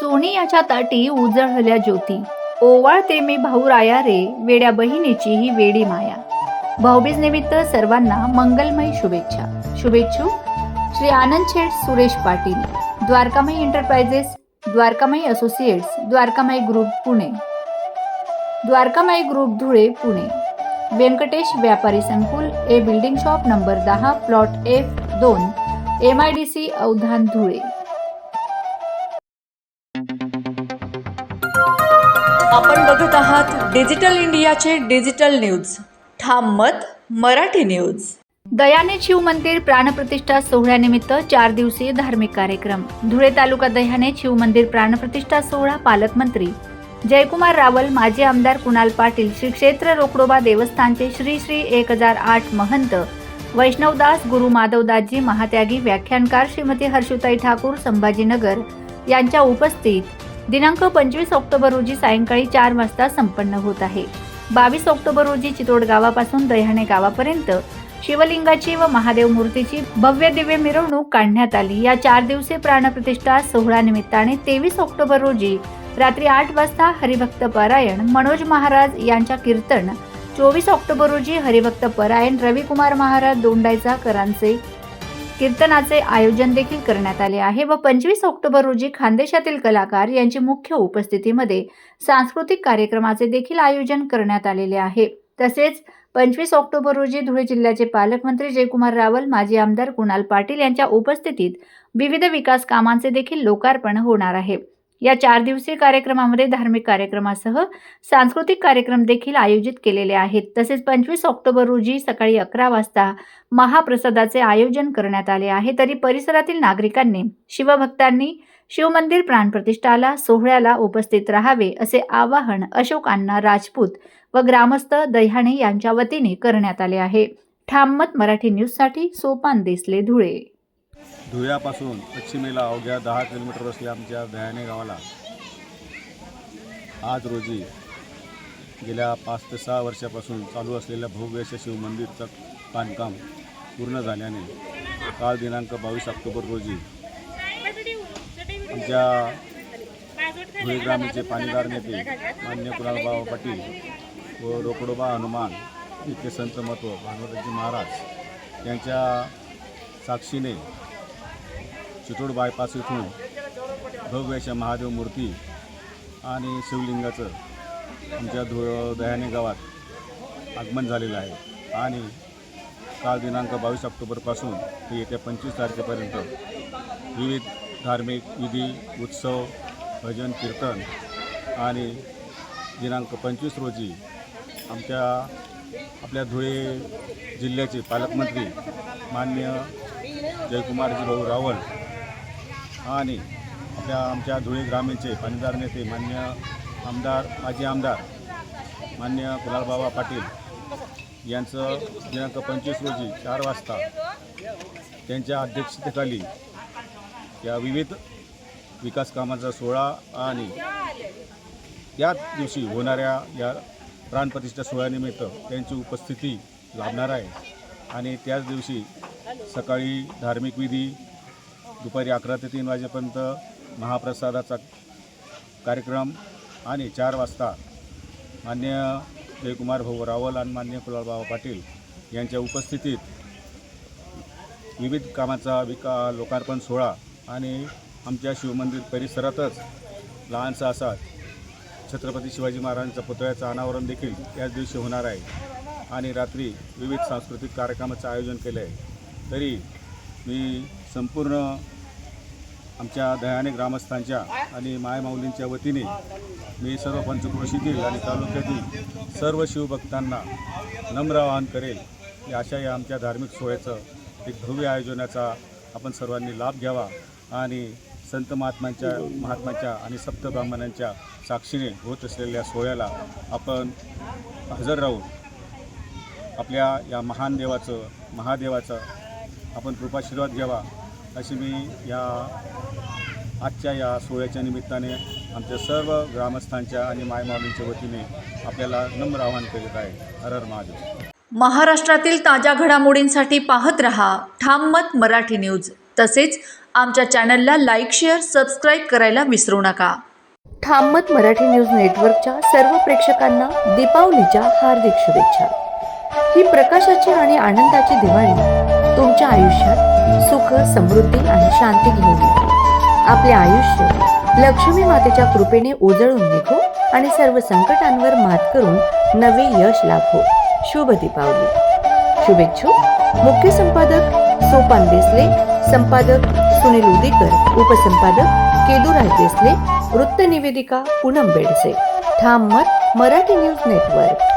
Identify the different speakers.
Speaker 1: Sony याच्या ताटी उजळल्या ज्योती. ओवाळते मी भाऊ राया रे वेड्या बहिणीची ही वेडी माया. भाऊबीज निमित्त सर्वांना मंगलमय शुभेच्छा. शुभेच्छू Shri Anand Sheth Suresh Patil. Dwarkamay enterprises Dwarkamay associates Dwarkamay group Pune. Dwarkamai group Dhule Pune. Vyankatesh व्यापारी संकुल ए बिल्डिंग शॉप नंबर दहा प्लॉट एफ दोन M I D C Avdhan Dhule.
Speaker 2: आपण बघत आहात डिजिटल इंडियाचे डिजिटल न्यूज. ठाम मत मराठी न्यूज.
Speaker 1: दयाने शिव मंदिर प्राणप्रतिष्ठा सोहळ्यानिमित्त चार दिवसीय धार्मिक कार्यक्रम. धुळे तालुका दह्याने शिव मंदिर प्राणप्रतिष्ठा सोहळा पालकमंत्री. जयकुमार रावल माजी आमदार कुणाल पाटील श्री क्षेत्र रोकडोबा देवस्थानचे श्री श्री एक हजार आठ महंत वैष्णवदास गुरु माधवदासजी महात्यागी व्याख्यानकार श्रीमती हर्षुताई ठाकूर संभाजीनगर यांच्या उपस्थित दिनांक पंचवीस ऑक्टोबर रोजी सायंकाळी चार वाजता संपन्न होत आहे. बावीस ऑक्टोबर रोजी चितोड गावापासून दह्याणे गावापर्यंत शिवलिंगाची व महादेव मूर्तीची भव्य दिव्य मिरवणूक काढण्यात आली. या चार दिवसीय प्राणप्रतिष्ठा सोहळा निमित्ताने तेवीस ऑक्टोबर रोजी रात्री आठ वाजता हरिभक्त परायण मनोज महाराज यांच्या कीर्तन. चोवीस ऑक्टोबर रोजी हरिभक्त परायण रविकुमार महाराज दोंडायचा करांचे कीर्तनाचे आयोजन देखील करण्यात आले आहे व पंचवीस ऑक्टोबर रोजी खानदेशातील कलाकार यांची मुख्य उपस्थितीमध्ये सांस्कृतिक कार्यक्रमाचे देखील आयोजन करण्यात आलेले आहे. तसेच पंचवीस ऑक्टोबर रोजी धुळे जिल्ह्याचे पालकमंत्री जयकुमार रावल माजी आमदार कुणाल पाटील यांच्या उपस्थितीत विविध विकास कामांचे देखील लोकार्पण होणार आहे. या चार दिवसीय कार्यक्रमामध्ये धार्मिक कार्यक्रमासह सांस्कृतिक कार्यक्रम देखील आयोजित केलेले आहेत. तसेच पंचवीस ऑक्टोबर रोजी सकाळी अकरा वाजता महाप्रसादाचे आयोजन करण्यात आले आहे. तरी परिसरातील नागरिकांनी शिवभक्तांनी शिवमंदिर प्राणप्रतिष्ठाला सोहळ्याला उपस्थित राहावे असे आवाहन अशोक अण्णा राजपूत व ग्रामस्थ दह्याणे यांच्या वतीने करण्यात आले आहे. ठाममत मराठी न्यूजसाठी सोपान देसले धुळे.
Speaker 3: धुळ्यापासून पश्चिमेला अवघ्या दहा किलोमीटर असल्या आमच्या दयाने गावाला आज रोजी गेल्या पाच ते सहा वर्षापासून चालू असलेल्या भव्य अशा शिवमंदिरचं बांधकाम पूर्ण झाल्याने काल दिनांक बावीस ऑक्टोबर रोजी आमच्या धुळे ग्रामीणचे पाणीदार नेते मान्य कुणालबाव पाटील व रोकडोबा हनुमान इथले संत महत्त्व भागवतजी महाराज यांच्या साक्षीने चितोड बायपास इथून भव्य महादेव मूर्ती आणि शिवलिंगाचं आमच्या धु दयाने गावात आगमन झालेलं आहे. आणि काल दिनांक बावीस ऑक्टोबरपासून ते येत्या पंचवीस तारखेपर्यंत विविध धार्मिक विधी उत्सव भजन कीर्तन आणि दिनांक पंचवीस रोजी आमच्या आपल्या धुळे जिल्ह्याचे पालकमंत्री मान्य जयकुमारजी भाऊ रावल आणि आपल्या आमच्या धुळे ग्रामीणचे पाणीदार नेते मान्य आमदार माजी आमदार मान्य कुलालबाबा पाटील यांचं दिनांक पंचवीस रोजी चार वाजता त्यांच्या अध्यक्षतेखाली या विविध विकास कामाचा सोहळा आणि त्याच दिवशी होणाऱ्या या प्राणप्रतिष्ठा सोहळ्यानिमित्त त्यांची उपस्थिती लाभणार आहे. आणि त्याच दिवशी सकाळी धार्मिक विधी दुपारी अकरा ते तीन वाजेपर्यंत महाप्रसादाचा कार्यक्रम आणि चार वाजता मान्य जयकुमार भाऊ रावल आणि मान्य कुलालबाबा पाटील यांच्या उपस्थितीत विविध कामाचा विका लोकार्पण सोहळा आणि आमच्या शिवमंदिर परिसरातच लहानसा असा छत्रपती शिवाजी महाराजांच्या पुतळ्याचं अनावरण देखील याच दिवशी होणार आहे. आणि रात्री विविध सांस्कृतिक कार्यक्रमाचं आयोजन केलं आहे तरी मी संपूर्ण आमच्या दयाने ग्रामस्थांच्या आणि मायमाऊलींच्या वतीने मी सर्व पंचक्रोशीतील आणि तालुक्यातील सर्व शिवभक्तांना नम्र आवाहन करेल की अशा या आमच्या धार्मिक सोहळ्याचं एक भव्य आयोजनाचा आपण सर्वांनी लाभ घ्यावा आणि संत महात्म्यांच्या महात्म्याच्या आणि सप्त ब्राह्मणांच्या साक्षीने होत असलेल्या सोहळ्याला आपण हजर राहून आपल्या या महान देवाचं महादेवाचं आपण कृपाशीर्वाद घ्यावा. अशी मी या आजच्या या सोहळ्याच्या निमित्ताने आमच्या सर्व ग्रामस्थांच्या आणि मायमाऊलींच्या वतीने आपल्याला नम्र आवाहन करीत आहे. हर हर महादेव.
Speaker 2: महाराष्ट्रातील ताज्या घडामोडींसाठी पाहत रहा ठाम मत मराठी न्यूज. तसेच आमच्या चॅनलला लाईक शेअर सबस्क्राईब करायला विसरू नका.
Speaker 4: ठाममत मराठी न्यूज नेटवर्कच्या सर्व प्रेक्षकांना दीपावलीच्या हार्दिक शुभेच्छा. ही प्रकाशाची आणि आनंदाची दिवाळी तुमच्या आयुष्यात सुख समृद्धी आणि शांती घेऊन आपले आयुष्य लक्ष्मी मातेच्या कृपेने उजळून निघो आणि सर्व संकटांवर मात करून नवे यश लाभो. शुभ दीपावली. शुभेच्छुक मुख्य संपादक सोपान देसले संपादक सुनील उदेकर उपसंपादक केदुराज देसले वृत्त निवेदिका पूनम बेडसे. ठाम मत मराठी न्यूज नेटवर्क.